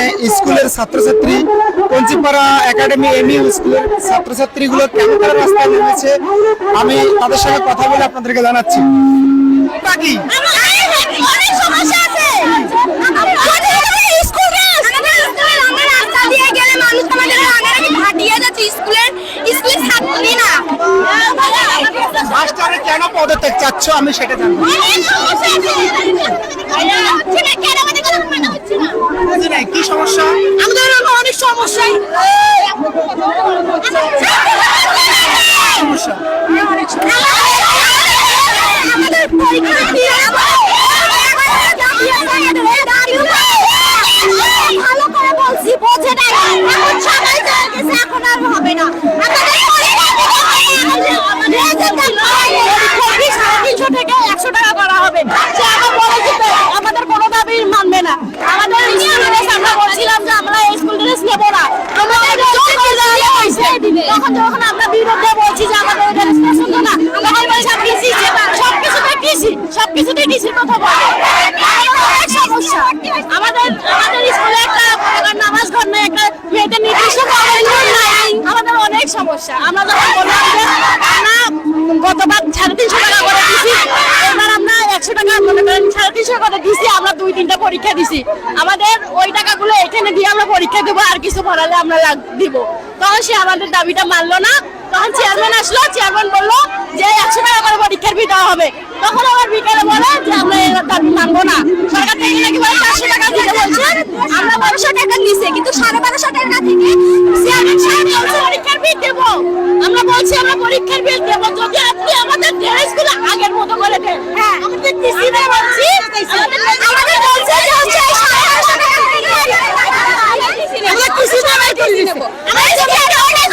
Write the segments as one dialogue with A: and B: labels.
A: এখানে স্কুলের ছাত্রছাত্রী পঞ্চিপাড়া একাডেমি এমই স্কুলের ছাত্রছাত্রীগুলো কেমন করে রাস্তায় নেমেছে আমি তাদের সঙ্গে কথা বলে আপনাদেরকে জানাচ্ছি আমি সেটা জানব বুঝি নাই, কি সমস্যা
B: আমাদের অনেক সমস্যা
A: সমস্যা
B: আমাদের পরীক্ষা দিয়ে ভালো করে বলছি বোঝে না এখন সবাই জেনে এখন আর হবে না তিনশো থেকে একশো টাকা করা হবে সে আবার বলে দিবে আমাদের কোনো দাবি মানবে না আমাদের স্কুল ড্রেস আমরা বলছিলাম যে আমরা এই স্কুল ড্রেস নেব না আমরা তখন যখন আমরা বিরুদ্ধে বলছি যে আমাদের এই ড্রেস পছন্দ না তখন বলছে কৃষি সব কিছুতে কৃষি সব কিছুতে কৃষির কথা বলে আমাদের অনেক সমস্যা আমাদের আমাদের স্কুলে একটা একটা নামাজ ঘর নেই একটা মেয়েদের নির্দিষ্ট কলেজ নাই আমাদের অনেক সমস্যা আমরা যখন বললাম যে আমরা গতবার সাড়ে তিনশো টাকা করে দিছি এবার আমরা একশো টাকা মনে করেন সাড়ে তিনশো করে দিছি আমরা তিনটা পরীক্ষা দিছি। আমাদের ওই টাকাগুলো এখানে দিয়ে আমরা পরীক্ষা দেবো আর কিছু ভরালে আমরা দিব। তখন সে আমাদের দাবিটা মানলো না। তখন চেয়ারম্যান আসলো চেয়ারম্যান বলল যে একশো টাকা করে পরীক্ষার ফি দেওয়া হবে। তখন আবার বিকালে বলে যে আমরা এর দাবি মানবো না। সরকার থেকে নাকি বলে চারশো টাকা দিতে বলছে। আমরা বারোশো টাকা দিছে কিন্তু সাড়ে বারোশো টাকা থেকে চেয়ারম্যান সাহেব বলছে পরীক্ষার ফি দেবো। আমরা বলছি আমরা পরীক্ষার বিল দেবো। যদি আপনি আমাদের ড্রেসগুলো আগের মতো করে দেন হ্যাঁ। আমাদের কৃষি দেয় বলছি আমাদের বলছে যে হচ্ছে এই সাড়ে বারোশো টাকা থেকে আমরা কৃষি দেয় কৃষি নেব আমরা যদি একটা অনেক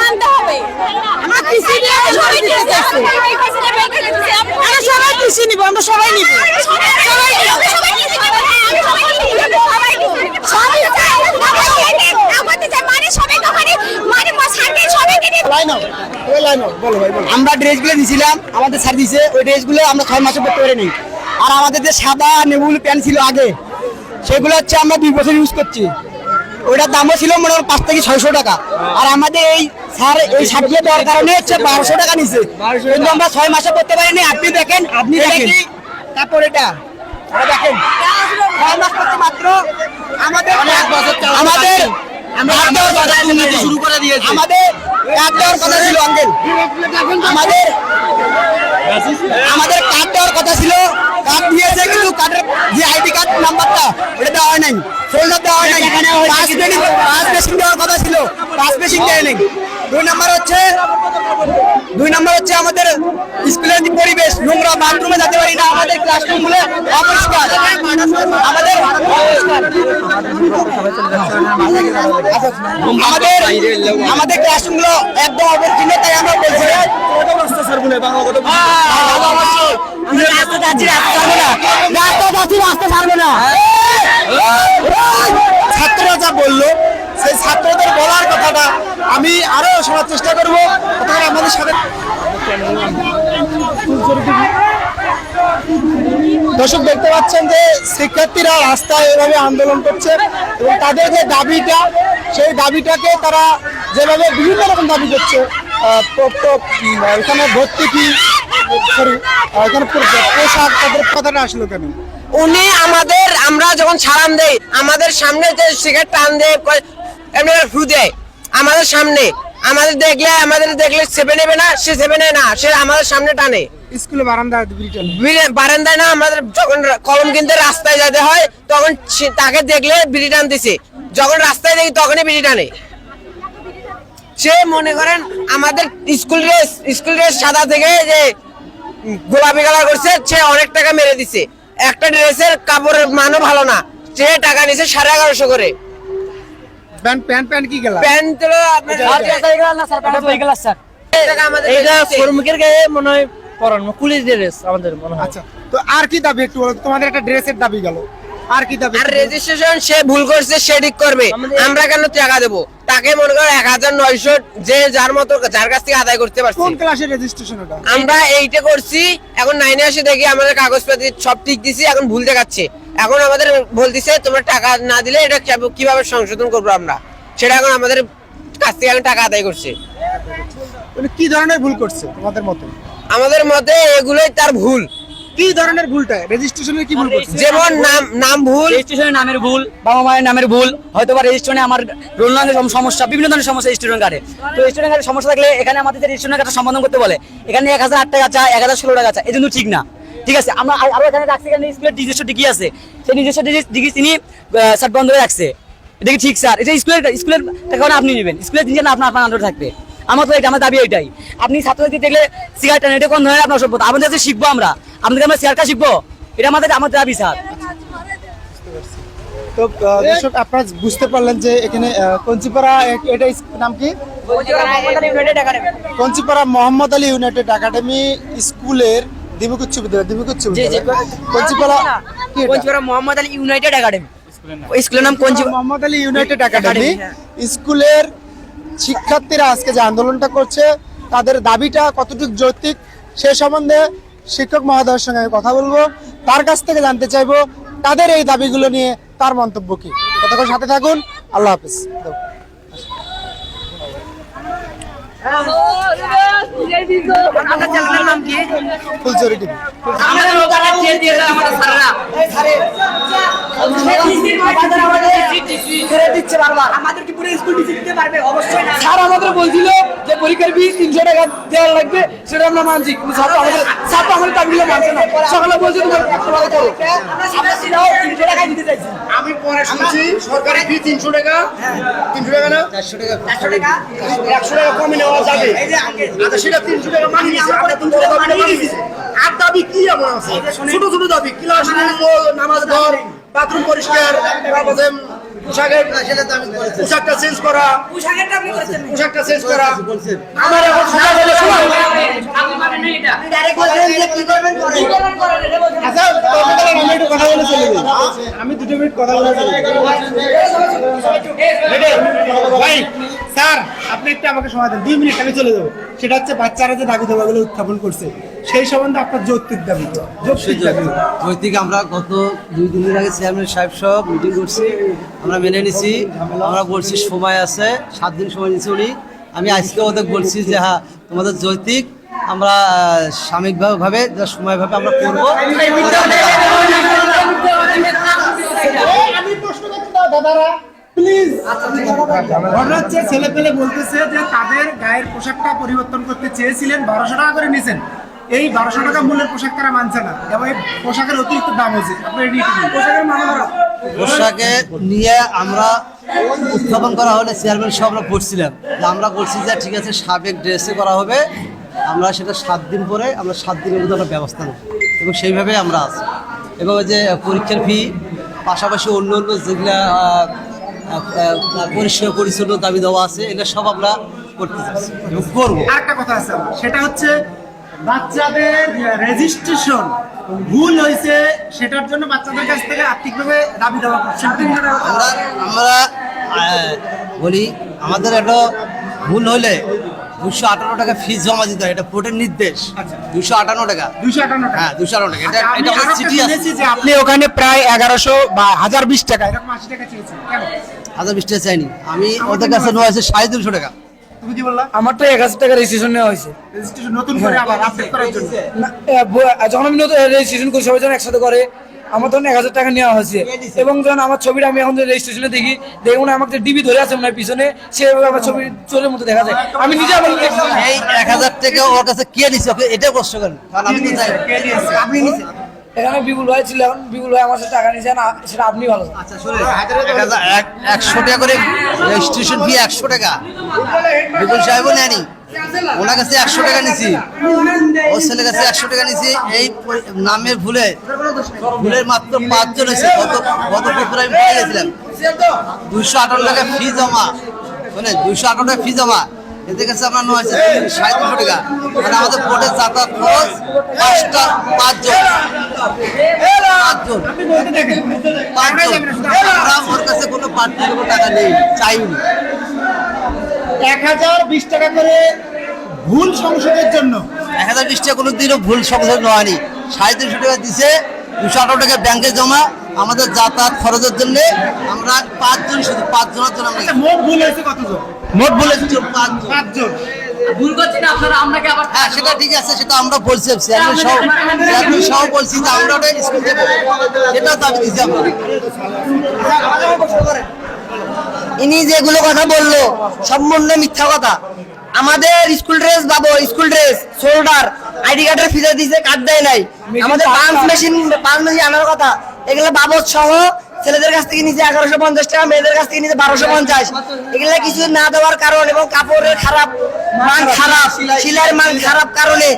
B: মানতে হবে আমরা কৃষি দিয়ে সবাই দিয়ে যাচ্ছি আমরা সবাই কৃষি নিব আমরা সবাই নিব সবাই নিব সবাই কৃষি নিব আমি সবাই নিব সবাই নিব সবাই আমাদের যে মানে সবাই দোকানে মানে সার্ভে সবাইকে নিব
A: লাইন আপ ওই লাইন আপ বলো ভাই বলো
C: আমরা ড্রেসগুলো দিছিলাম আমাদের স্যার দিছে ওই ড্রেসগুলো আমরা ছয় মাসে পড়তে পারিনি। আর আমাদের যে সাদা নেবুল প্যান্ট ছিল আগে সেগুলো হচ্ছে আমরা দুই বছর ইউজ করছি। ওইটার দামও ছিল মনে হয় পাঁচ থেকে ছয়শো টাকা। আর আমাদের এই স্যার এই শার্টগুলো দেওয়ার কারণে হচ্ছে বারোশো টাকা নিছে। কিন্তু আমরা ছয় মাসে করতে পারিনি। আপনি দেখেন আপনি দেখেন। তারপর এটা। দেখেন। ছয় মাস করতে মাত্র আমাদের আমাদের দেওয়ার কথা শুরু করে দিয়েছে। আমাদের কার্ড দেওয়ার কথা ছিল আঙ্কেল। আমাদের আমাদের কার্ড দেওয়ার কথা ছিল। কার্ড দিয়েছে কিন্তু কার্ডের যে আইডি কার্ড নাম্বারটা ওটা দেওয়া হয় নাই। ফোল্ডার দেওয়া হয় নাই। এখানে পাস মেশিন দেওয়ার কথা ছিল। পাস মেশিন দেয় নাই। দুই নাম্বার হচ্ছে, দুই নাম্বার হচ্ছে আমাদের স্কুলের যে পরিবেশ, নোংরা বাথরুমে যেতে পারি না, আমাদের ক্লাসরুমগুলো অপরিষ্কার। আমাদের আমাদের আমাদের ক্লাসরুমগুলো একদম অপরিচ্ছন্ন তাই আমরা বলছি রাস্তা যাচ্ছি রাস্তা ছাড়বো না রাস্তা যাচ্ছি রাস্তা ছাড়বো না।
A: ছাত্ররা যা বলল ছাত্রদের বলার কথাটা আমি আরও শোনার চেষ্টা করব। আমাদের সাথে দর্শক দেখতে পাচ্ছেন যে শিক্ষার্থীরা রাস্তায় এভাবে আন্দোলন করছে এবং তাদের যে দাবিটা, সেই দাবিটাকে তারা যেভাবে বিভিন্ন রকম দাবি করছে এখানে ভর্তি ফি সরি এখানে পোশাক তাদের কথাটা আসলো কেন?
D: উনি আমাদের, আমরা যখন সালাম দেই, আমাদের সামনে যে সিগারেট টান দেয় করে ফু দেয় আমাদের সামনে আমাদের দেখলে আমাদের দেখলে চেপে নেবে না সে চেপে নেয় না সে আমাদের সামনে টানে।
A: স্কুলে বারান্দা
D: বারান্দায় না আমাদের যখন কলম কিনতে রাস্তায় যেতে হয় তখন তাকে দেখলে বিড়ি টানতেছে। যখন রাস্তায় দেখি তখনই বিড়ি টানে। সে মনে করেন আমাদের স্কুল ড্রেস স্কুল ড্রেস সাদা থেকে যে গোলাপি কালার করছে সে অনেক টাকা মেরে দিছে। একটা ড্রেসের কাপড়ের মানও ভালো না। সে টাকা নিছে সাড়ে এগারোশো করে।
A: প্যান্ট প্যান্ট প্যান্ট কি গেলা?
D: প্যান্ট তো আপনার টাকা আমাদের
E: এইটা
D: দিছে।
E: শ্রমিকের গায়ে মনে হয় পরানো পুলিশ ড্রেস আমাদের মনে হয়।
A: আচ্ছা তো আর কি দাবি একটু বলো? তোমাদের একটা ড্রেসের দাবি গেল। আর কি দাবি
D: আর রেজিস্ট্রেশন সে ভুল করছে সে ঠিক করবে। আমরা কেন টাকা দেবো? তাকে মনে করো এক হাজার নয়শো যে যার মতো যার কাছ থেকে আদায় করতে পারছি।
A: কোন ক্লাসের রেজিস্ট্রেশন ওটা?
D: আমরা এইটা করছি এখন নাইনে এসে দেখি আমাদের কাগজপাতি সব ঠিক দিছি এখন ভুল দেখাচ্ছে। এখন আমাদের বলতেছে তোমরা টাকা না দিলে এটা কিভাবে- কীভাবে সংশোধন করব আমরা? সেটা এখন আমাদের কাছ থেকে টাকা আদায় করছে।
A: কি ধরনের ভুল করছে তোমাদের মতে?
D: আমাদের মতে এগুলোই তার ভুল।
A: কি ধরনের ভুলটা? রেজিস্ট্রেশনের কি ভুল করছে?
D: যেমন নাম নাম ভুল।
C: রেজিস্ট্রেশনের নামের ভুল বাবা মায়ের নামের ভুল হয়তো বা রেজিস্ট্রেশনে আমার রোল নামের সমস্যা বিভিন্ন ধরনের সমস্যা রেজিস্ট্রেশন কার্ডে। তো রেজিস্ট্রেশন কার্ডের সমস্যা থাকলে এখানে আমাদের যে রেজিস্ট্রেশন কার্ডটা সম্বোধন করতে বলে এখানে এক হাজার আট টাকা চায় এক হাজার ষোলো টাকা চায় এই জন্য ঠিক না। ঠিক আছে আমরা আর- এখানে রাখছি এখানে স্কুলের নিজস্ব ডিগ্রি আছে। সেই নিজস্ব ডিগ্রি তিনি স্যার বন্ধ করে রাখছে। এটা কি ঠিক স্যার? এটা স্কুলের স্কুলের টাকা আপনি নেবেন। স্কুলের জিনিস না আপনার আপনার আন্ডারে থাকবে। আমার তো এটা আমার দাবি এটাই। আপনি ছাত্রছাত্রী দেখলে সিগারেট এটা কোন ধরনের আপনার সভ্যতা? আমাদের কাছে শিখব আমরা। আপনাদের আমরা সিগারেটটা শিখব? এটা আমাদের আমাদের দাবি স্যার।
A: তো দর্শক আপনারা বুঝতে পারলেন যে এখানে কঞ্চিপাড়া এটা নাম কি? কঞ্চিপাড়া মোহাম্মদ আলী ইউনাইটেড একাডেমি স্কুলের দিবক বিদ্যালয় দিবক বিদ্যালয়। কঞ্চিপাড়া
C: কঞ্চিপাড়া মোহাম্মদ আলী ইউনাইটেড একাডেমি স্কুলের নাম কঞ্চি
A: মোহাম্মদ আলী ইউনাইটেড একাডেমি স্কুলের শিক্ষার্থীরা আজকে যে আন্দোলনটা করছে তাদের দাবিটা কতটুকু যৌক্তিক সে সম্বন্ধে শিক্ষক মহোদয়ের সঙ্গে আমি কথা বলব। তার কাছ থেকে জানতে চাইব তাদের এই দাবিগুলো নিয়ে তার মন্তব্য কি। ততক্ষণ সাথে থাকুন আল্লাহ হাফিজ। ফুলচুরি টিভি
C: স্যার আমাদের বলছিল যে পরীক্ষার ফি তিনশো টাকা দেওয়া লাগবে সেটা আমরা মানছি কিন্তু স্যার তো আমাদের স্যার তো আমাদের দাবিগুলো মানছে না। সকালে বলছে তোমার একশো টাকা করো তিনশো টাকায় দিতে চাইছি
A: আমি পরে শুনছি সরকারি ফি তিনশো টাকা। তিনশো টাকা না?
C: একশো টাকা।
A: একশো টাকা কমে নেওয়া যাবে। সেটা তিনশো টাকা মানি নিয়েছে আমরা তিনশো টাকা মানি নিয়েছে আর দাবি কি এমন আছে? ছোট ছোট দাবি ক্লাস নামাজ ঘর বাথরুম পরিষ্কার তারপরে পোশাকের পোশাকটা চেঞ্জ করা। পোশাকটা চেঞ্জ করা। আমার এখন সোজা হলে সময় আচ্ছা আমি একটু কথা বলে চলে আমি দুটো মিনিট কথা বলে ভাই স্যার আপনি একটু আমাকে সময় দেন। দুই মিনিট আমি চলে যাব। সেটা হচ্ছে বাচ্চারা যে দাবি দাবাগুলো উত্থাপন করছে। সেই সম্বন্ধে আপনার যৌক্তিক দাবি যৌক্তিক দাবি।
F: আমরা গত দুই দিনের আগে চেয়ারম্যান সাহেব সব মিটিং করছি আমরা মেনে নিছি আমরা বলছি সময় আছে সাত দিন সময় নিচ্ছি উনি। আমি আজকে ওদের বলছি যে হ্যাঁ তোমাদের যৌতিক আমরা সাময়িকভাবে যা সময়ভাবে আমরা করব।
A: দাদারা প্লিজ ঘটনা হচ্ছে ছেলে পেলে বলতেছে যে তাদের গায়ের পোশাকটা পরিবর্তন করতে চেয়েছিলেন বারোশো টাকা করে নিছেন এই বারোশো টাকা মূল্যের পোশাক তারা মানছে না। এবং এই পোশাকের অতিরিক্ত দাম হয়েছে। আপনার পোশাকের মান
F: পোশাকে নিয়ে আমরা উত্থাপন করা হলে চেয়ারম্যান সব আমরা করছিলাম যে আমরা বলছি যে ঠিক আছে সাবেক ড্রেসে করা হবে। আমরা সেটা সাত দিন পরে আমরা সাত দিনের মধ্যে আমরা ব্যবস্থা নেব। এবং সেইভাবে আমরা আছি। এবং যে পরীক্ষার ফি পাশাপাশি অন্য অন্য যেগুলা পরিষ্কার পরিচ্ছন্ন দাবি দেওয়া আছে এগুলো সব আমরা করতে চাচ্ছি। করব।
A: একটা কথা আছে সেটা হচ্ছে বাচ্চাদের রেজিস্ট্রেশন ভুল হয়েছে সেটার জন্য বাচ্চাদের কাছ থেকে আর্থিকভাবে দাবি দেওয়া
F: আমরা আমরা বলি আমাদের একটা ভুল হলে দুশো আটান্ন টাকা ফিস জমা দিতে হয়। এটা কোর্টের নির্দেশ। দুশো আটান্ন টাকা।
A: দুইশো আটান্ন টাকা।
F: হ্যাঁ দুশো আটান্ন টাকা। এটা
A: আচ্ছা,
F: এটা চিঠি আছে।
A: যে আপনি ওখানে প্রায় এগারোশো বা হাজার বিশ টাকা। এরকম আশি টাকা চেয়েছেন।
F: হাজার বিশ টাকা চাইনি। আমি ওদের কাছে নেওয়া হয়েছে সাড়ে তিনশো টাকা।
A: তুমি কি বললা?
E: আমার তো এক হাজার টাকা রেজিস্ট্রেশন নেওয়া হয়েছে।
A: রেজিস্ট্রেশন নতুন করে আবার আপডেট করার জন্য?
E: না, এ, ব- যখন আমি নতুন রেজিস্ট্রেশন করি সবাই যখন একসাথে করে আমার তখন এক হাজার টাকা নেওয়া হয়েছে। এবং যখন আমার ছবিটা আমি এখন রেজিস্ট্রেশনে দেখি দেখি মনে হয় আমাকে ডিবি ধরে আছে মনে পিছনে সেভাবে আমার ছবি চোরের মতো দেখা যায়। আমি নিজে আমার
F: এই এক হাজার টাকা ওর কাছে কে নিছে? ওকে এটাই প্রশ্ন করেন। কারণ আমি তো জানি আপনি নিছে?
E: এখানে বিপুল ভাই ছিল এখন বিপুল ভাই আমার সাথে টাকা নিয়েছে না সেটা আপনি ভালো।
F: আচ্ছা একশো টাকা করে রেজিস্ট্রেশন ফি একশো টাকা। বিপুল সাহেবও নেয়নি। ওনার কাছে একশো টাকা নিছি ওর ছেলের কাছে একশো টাকা নিছি এই নামের ভুলে, ভুলের মাত্র পাঁচজন হয়েছে গত গত পেপারে আমি পেয়ে গেছিলাম দুইশো আঠারো টাকা ফি জমা। মানে দুইশো আঠারো টাকা ফি জমা। এদের কাছে আপনার নয় সাড়ে তিনশো টাকা। মানে আমাদের কোর্টের যাতায়াত খরচ পাঁচটা, পাঁচজন। পাঁচজন। পাঁচজন। কোনো টাকা নেই চাইনি।
A: এক হাজার বিশ টাকা করে ভুল সংশোধের জন্য।
F: এক হাজার বিশ টাকা কোনো দিনও ভুল সংশোধন হয়নি। সাড়ে তিনশো টাকা দিছে দুশো আঠারো টাকা ব্যাংকে জমা। আমাদের যাতায়াত খরচের জন্য আমরা পাঁচজন শুধু পাঁচজনের জন্য আমরা
A: মোট ভুল হয়েছে কতজন?
F: মোট বলেছি পাঁচজন।
A: পাঁচজন।
G: ভুল করছি না আপনারা আপনাকে আবার
F: হ্যাঁ সেটা ঠিক আছে সেটা আমরা বলছি চেয়ারম্যান সহ চেয়ারম্যান সহ বলছি যে আমরা ওটা স্কুল দেবো সেটাও দাবি দিচ্ছি আমরা
C: ইনি যেগুলো কথা বলল সম্পূর্ণ মিথ্যা কথা। আমাদের স্কুল ড্রেস পাবো স্কুল ড্রেস শোল্ডার আইডি কার্ডের ফিতে দিছে কার্ড দেয় নাই। আমাদের পাঞ্চ মেশিন পাঞ্চ মেশিন আনার কথা। এগুলো বাবদ সহ ছেলেদের কাছ থেকে নিচে এগারোশো পঞ্চাশ টাকা, মেয়েদের কাছ থেকে নিচে বারোশো পঞ্চাশ। এগুলো কিছু না দেওয়ার কারণ এবং কাপড়ের খারাপ মান খারাপ, সিলাইয়ের মান খারাপ কারণে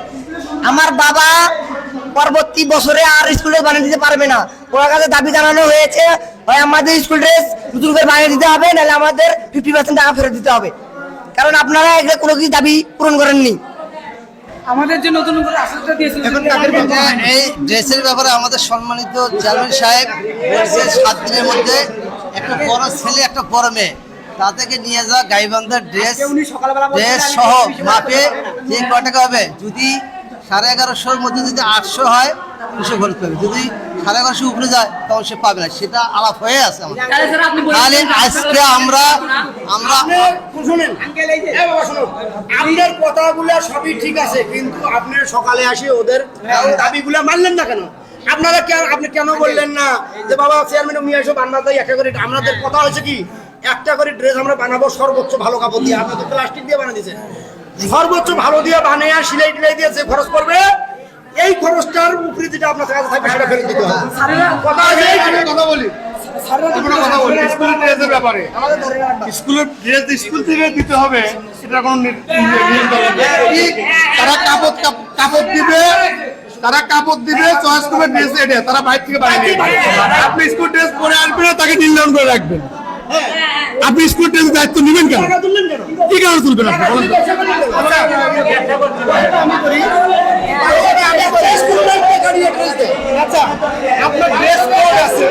C: আমার বাবা পরবর্তী বছরে আর স্কুল ড্রেস বানিয়ে দিতে পারবে না। ওনার কাছে দাবি জানানো হয়েছে হয় আমাদের স্কুল ড্রেস নতুন করে বানিয়ে দিতে হবে, নাহলে আমাদের ফিফটি পার্সেন্ট টাকা ফেরত দিতে হবে। কারণ আপনারা এগুলো কোনো কিছু দাবি পূরণ করেননি।
E: আমাদের যে নতুন করে আশ্বাসটা দিয়েছিল
A: এখন
F: তাদের এই ড্রেসের ব্যাপারে আমাদের সম্মানিত চেয়ারম্যান সাহেব বলছে সাত দিনের মধ্যে একটা বড় ছেলে একটা বড় মেয়ে তাদেরকে নিয়ে যাওয়া গাইবান্ধার ড্রেস ড্রেস সহ মাপে যে ক টাকা হবে? যদি সাড়ে এগারোশোর মধ্যে যদি আটশো হয় পাবে যদি সাড়ে এগারোশো উপরে যায় তখন সে পাবে না। সেটা আলাপ হয়ে আছে আমাদের।
G: তাহলে
F: আজকে আমরা আমরা
A: শুনেন। এ বাবা শুনুন। আপনার কথাগুলো সবই ঠিক আছে কিন্তু আপনি সকালে আসে ওদের দাবিগুলো মানলেন না কেন? আপনারা কেন আপনি কেন বললেন না যে বাবা চেয়ারম্যান নিয়ে এসো বান্না করে আমাদের কথা হয়েছে কি? একটা করে ড্রেস আমরা বানাবো সর্বোচ্চ ভালো কাপড় দিয়ে। আপনাদের প্লাস্টিক দিয়ে বানিয়ে দিয়েছেন সর্বোচ্চ ভালো দিয়ে বানিয়ে সিলাই টিলাই দিয়ে যে খরচ করবে এই খরচটার উপরে যেটা আপনার কাছে থাকবে সেটা ফেরত দিতে হবে। কথা বলি। কথা ড্রেসের ব্যাপারে।
H: স্কুলের ড্রেস স্কুল থেকে দিতে হবে সেটা কোনো নি- নিয়ম কানুন নেই। ঠিক, তারা কাপড় কাপড় দিবে তারা কাপড় দিবে চয়েস করবে ড্রেস এটা তারা বাইরে থেকে যাবে। আপনি স্কুল ড্রেস পরে আসবেন তাকে নির্ধারণ করে রাখবেন। আপনি স্কুল ড্রেস দায়িত্ব নেবেন কেন? কি কারণে তুলবেন আপনি?
A: আচ্ছা আপনার ড্রেস কোড আছে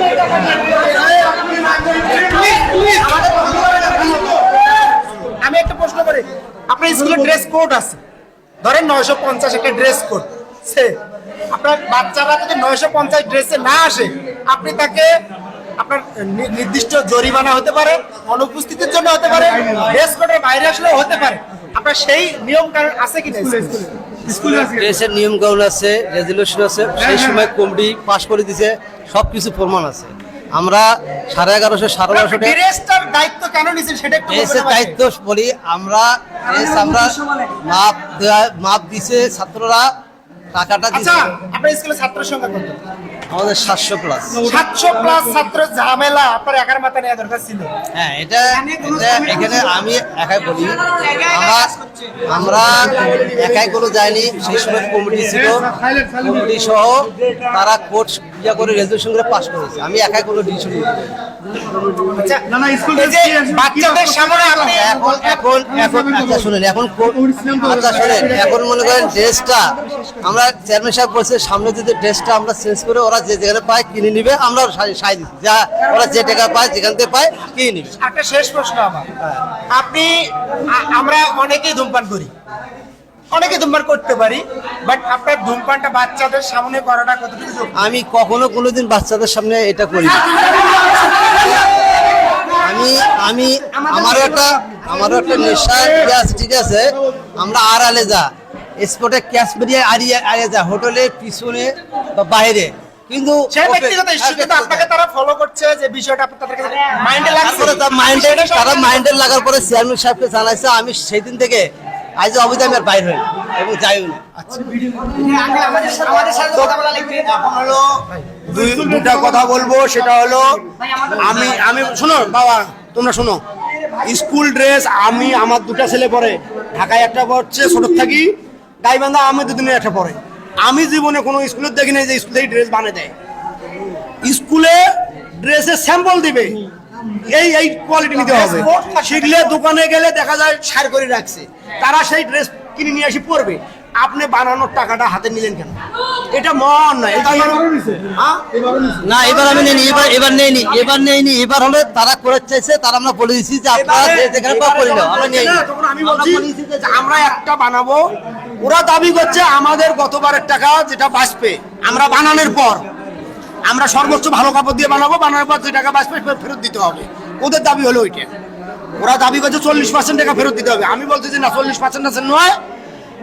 A: আমি একটা প্রশ্ন করি। আপনার স্কুলের ড্রেস কোড আছে। ধরেন নয়শো পঞ্চাশ একটা ড্রেস কোড সে আপনার বাচ্চারা যদি নয়শো পঞ্চাশ ড্রেসে না আসে আপনি তাকে আপনার নির্দিষ্ট জরিমানা হতে পারে অনুপস্থিতির জন্য হতে পারে ড্রেস কোডের বাইরে আসলেও হতে পারে। আপনার সেই নিয়ম কারণ আছে কি
F: ড্রেসের নিয়ম কানুন আছে রেজলিউশন আছে সেই সময় কমিটি পাস করে দিছে সব কিছু প্রমাণ আছে। আমরা সাড়ে এগারোশো সাড়ে বারোশো
A: ড্রেসটার দায়িত্ব কেন নিছেন সেটা একটু
F: ড্রেসের দায়িত্ব বলি আমরা ড্রেস আমরা মাপ দেয়া- মাপ দিছে ছাত্ররা টাকাটা
A: আচ্ছা
F: দিছে।
A: আপনার স্কুলে ছাত্র সংখ্যা কত?
F: আমাদের সাতশো প্লাস
A: সাতশো প্লাস ছাত্র ঝামেলা আপনার একার মাথা নেওয়া দরকার ছিল।
F: হ্যাঁ এটা এটা এখানে আমি একাই বলি। আমরা আমরা একাই কোনো যাইনি সেই সময় কমিটি ছিল। কমিটি সহ তারা কোর্ট ইয়া করে রেজলিউশন করে পাস করেছে। আমি একাই কোনো ডিসিশন
A: আচ্ছা বাচ্চাদের সামনে আপনি
F: এখন এখন এখন আচ্ছা শুনেন এখন আচ্ছা শুনেন এখন মনে করেন ড্রেসটা আমরা চেয়ারম্যান সাহেব বলছে সামনে যদি ড্রেসটা আমরা চেঞ্জ করে ওরা যে যেখানে পায় কিনে নিবে আমরা সাই দিচ্ছি যা ওরা যে টাকা পায় যেখান থেকে পায় কিনে নিবে।
A: একটা শেষ প্রশ্ন আমার। আপনি আমরা অনেকেই ধূমপান করি। অনেকে ধূমপান করতে পারি বাট আপনার ধূমপানটা বাচ্চাদের সামনে করাটা কতটুকু
F: আমি কখনো কোনোদিন বাচ্চাদের সামনে এটা করি না। আমি আমি আমারও একটা আমারও একটা নেশা ইয়ে ঠিক আছে? আমরা আর আলে যা স্পটে ক্যাশ বেরিয়ে আড়িয়ে আড়িয়ে যা হোটেলের পিছনে বা বাইরে। কিন্তু
A: সেই ব্যক্তিগত ইস্যু কিন্তু আপনাকে তারা ফলো করছে যে বিষয়টা আপনার তাদের কাছে মাইন্ডে লাগছে
F: তারপরে তার মাইন্ডে তারা মাইন্ডে লাগার পরে চেয়ারম্যান সাহেবকে জানাইছে আমি সেই দিন থেকে আজ অবধি আমি আর বাইর হই এবং যাইও না।
A: হলো দুটা কথা বলব সেটা হলো আমি আমি শোনো বাবা তোমরা শোনো। স্কুল ড্রেস আমি আমার দুটা ছেলে পরে ঢাকায় একটা পড়ছে ছোট থাকি। গাইবান্ধা আমি দুদিনে একটা পরে আমি জীবনে কোনো স্কুলে দেখি নাই যে স্কুল ড্রেস বানিয়ে দেয়। স্কুলে ড্রেসের স্যাম্পল দিবে। এই এই কোয়ালিটি নিতে হবে। শিখলে দোকানে গেলে দেখা যায় সার করে রাখছে। তারা সেই ড্রেস কিনে নিয়ে এসে পরবে। আপনি বানানোর টাকাটা হাতে নিলেন কেন? এটা মন নয়। এটা হ্যাঁ?
F: না এবার আমি নেইনি। এবার এবার নেইনি। এবার নেইনি। এবার হলে তারা করে চাইছে তারা আমরা বলে দিচ্ছি যে আপনারা যেখানে আমরা
A: না, যে আমরা একটা বানাবো। ওরা দাবি করছে আমাদের গতবারের টাকা যেটা বাঁচবে, আমরা বানানোর পর।
H: আমরা সর্বোচ্চ ভালো কাপড় দিয়ে বানাবো, বানানোর পর যে টাকা বাঁচবে ফেরত দিতে হবে। ওদের দাবি হলো ওইটা। ওরা দাবি করছে চল্লিশ পার্সেন্ট টাকা ফেরত দিতে হবে। আমি বলছি যে না চল্লিশ পার্সেন্ট আছে, নয়।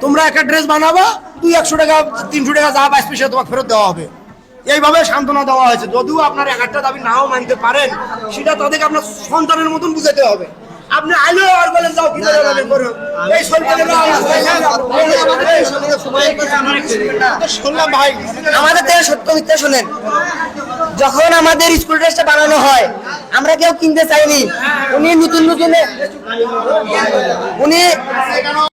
H: তোমরা একটা ড্রেস বানাবো, দুই একশো টাকা, তিনশো টাকা যা বাঁচবে সেটা তোমাকে ফেরত দেওয়া হবে। এইভাবে সান্ত্বনা দেওয়া হয়েছে। যদিও আপনার এক একটা দাবি নাও মানতে পারেন, সেটা তাদেরকে আপনার সন্তানের মতন বুঝাতে হবে। আপনি আইলো আর বলে যাও কি করে বলেন করো এই সরকারের
A: শুনলাম ভাই
H: আমাদের থেকে সত্য মিথ্যা শুনেন যখন আমাদের স্কুল ড্রেসটা বানানো হয় আমরা কেউ কিনতে চাইনি উনি নতুন নতুন উনি